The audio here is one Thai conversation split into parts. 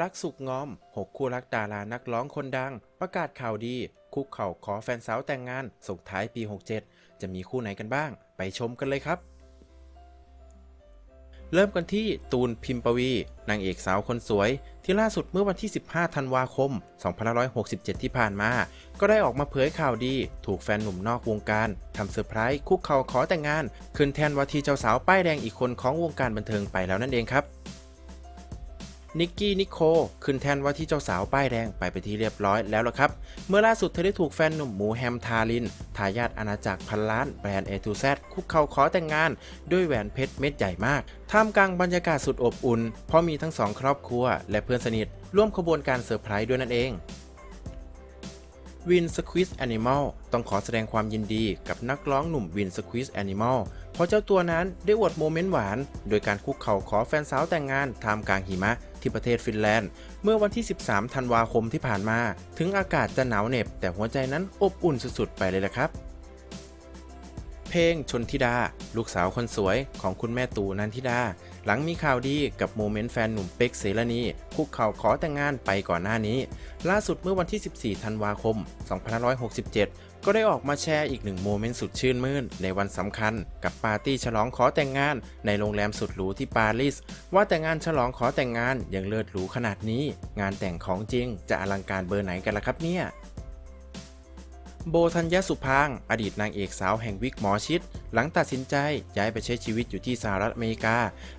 รักสุกงอม 6 คู่รักดารานักร้องคนดัง ประกาศข่าวดี คุกเข่าขอแฟนสาวแต่งงานส่งท้ายปี 67 จะมีคู่ไหนกันบ้าง ไปชมกันเลยครับ เริ่มกันที่ตูนพิมปวี นางเอกสาวคนสวย ที่ล่าสุดเมื่อวันที่ 15 ธันวาคม 2567 ที่ผ่านมา ก็ได้ออกมาเผยข่าวดี ถูกแฟนหนุ่มนอกวงการทำเซอร์ไพรส์คุกเข่าขอแต่งงานขึ้นแทนว่าที่เจ้าสาวป้ายแดงอีกคนของวงการบันเทิงไปแล้วนั่นเองครับ นิกกี้นิโคขึ้นแทนว่าที่เจ้าสาวป้ายแดงไปไปที่เรียบร้อยแล้วล่ะครับ เมื่อล่าสุดเธอได้ถูกแฟนหนุ่มหมูแฮมทาริน ทายาทอาณาจักรพันล้านแบรนด์ A to Z คุกเข่าขอแต่งงาน ด้วยแหวนเพชรเม็ดใหญ่มาก ท่ามกลางบรรยากาศสุดอบอุ่น เพราะมีทั้งสองครอบครัว และเพื่อนสนิท ร่วมขบวนการเซอร์ไพรส์ด้วยนั่นเองวินสควิสแอนิม l ลต้องขอแสดงความยินดีกับนักร้องหนุ่มวินสควิสแอนิม l ล เพราะเจ้าตัวนั้นได้อวดโมเมนต์หวาน โดยการคุกเข่าขอแฟนสาวแต่งงานท่ามกลางหิมะที่ประเทศฟินแลนด์ เมื่อวันที่ 13 ธันวาคมที่ผ่านมา ถึงอากาศจะหนาวเหน็บ แต่หัวใจนั้นอบอุ่นสุดๆไปเลยละครับ เพลงชนธิดา ลูกสาวคนสวยของคุณแม่ตู่นันทิดา หลังมีข่าวดีกับโมเมนต์แฟนหนุ่มเป็กเสรณีคุกเข่าขอแต่งงานไปก่อนหน้านี้ ล่าสุดเมื่อวันที่ 14 ธันวาคม 2567 ก็ได้ออกมาแชร์อีกหนึ่งโมเมนต์สุดชื่นมื่น ในวันสำคัญกับปาร์ตี้ฉลองขอแต่งงาน ในโรงแรมสุดหรูที่ปารีสว่าแต่งานฉลองขอแต่งงานยังเลิศหรูขนาดนี้ งานแต่งของจริงจะอลังการเบอร์ไหนกันล่ะครับเนี่ย โบธัญญสุพาง อดีตนางเอกสาวแห่งวิกหมอชิด หลังตัดสินใจย้ายไปใช้ชีวิตอยู่ที่สหรัฐอเมริกา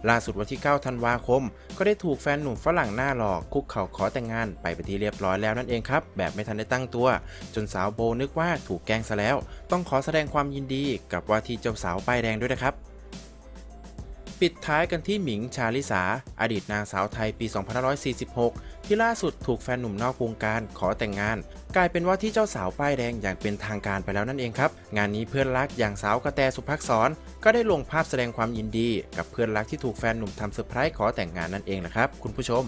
ล่าสุดวันที่ 9 ธันวาคม ก็ได้ถูกแฟนหนุ่มฝรั่งหน้าหลอก คุกเข่าขอแต่งงานไปเป็นที่เรียบร้อยแล้วนั่นเองครับ แบบไม่ทันได้ตั้งตัว จนสาวโบนึกว่าถูกแกล้งซะแล้ว ต้องขอแสดงความยินดีกับว่าที่เจ้าสาวป้ายแดงด้วยนะครับ ปิดท้ายกันที่หมิงชาลิสา อดีตนางสาวไทยปี 2546 ที่ล่าสุดถูกแฟนหนุ่มนอกวงการขอแต่งงาน กลายเป็นว่าที่เจ้าสาวป้ายแดงอย่างเป็นทางการไปแล้วนั่นเองครับ งานนี้เพื่อนรักอย่างสาวกระแตสุภักษร ก็ได้ลงภาพแสดงความยินดี กับเพื่อนรักที่ถูกแฟนหนุ่มทำเซอร์ไพรส์ขอแต่งงานนั่นเองนะครับ คุณผู้ชม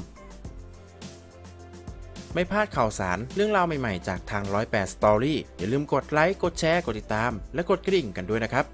ไม่พลาดข่าวสารเรื่องราวใหม่ ๆ จากทาง 108 Story อย่าลืมกดไลค์ กดแชร์ กดติดตาม และกดกระดิ่งกันด้วยนะครับ